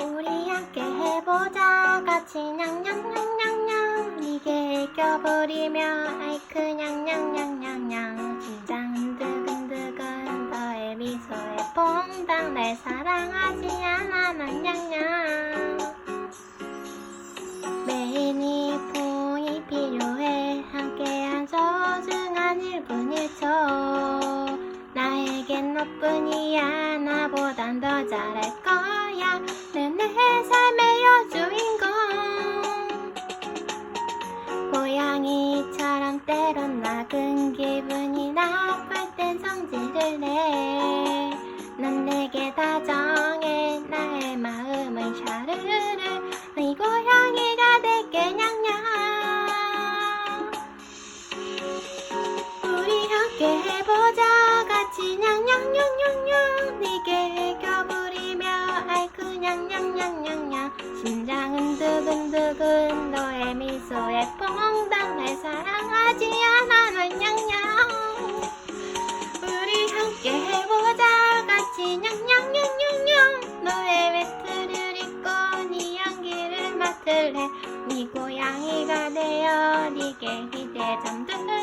우리 함께 해보자. 같이 냥냥냥냥냥. 이게 애껴버리며 아이크 냥냥냥냥냥. 심장은 두근두근 너의 미소에 퐁당. 날 사랑하지 않아. 난 냥냥 소중한 1분 1초 나에겐 너뿐이야. 나보단 더 잘할 거야. 넌내 삶의 여주인공 고양이처럼 때론 나은 기분이 나쁠 땐 성질을 내 넌 내게 다정 냥냥냥냥냥 심장은 두근두근 너의 미소에 퐁당 날 사랑하지 않아 난 냥냥. 우리 함께 해보자 같이 냥냥냥냥냥. 너의 외투를 입고 네 향기를 맡을래. 네 고양이가 되어 네게 기대 잠들어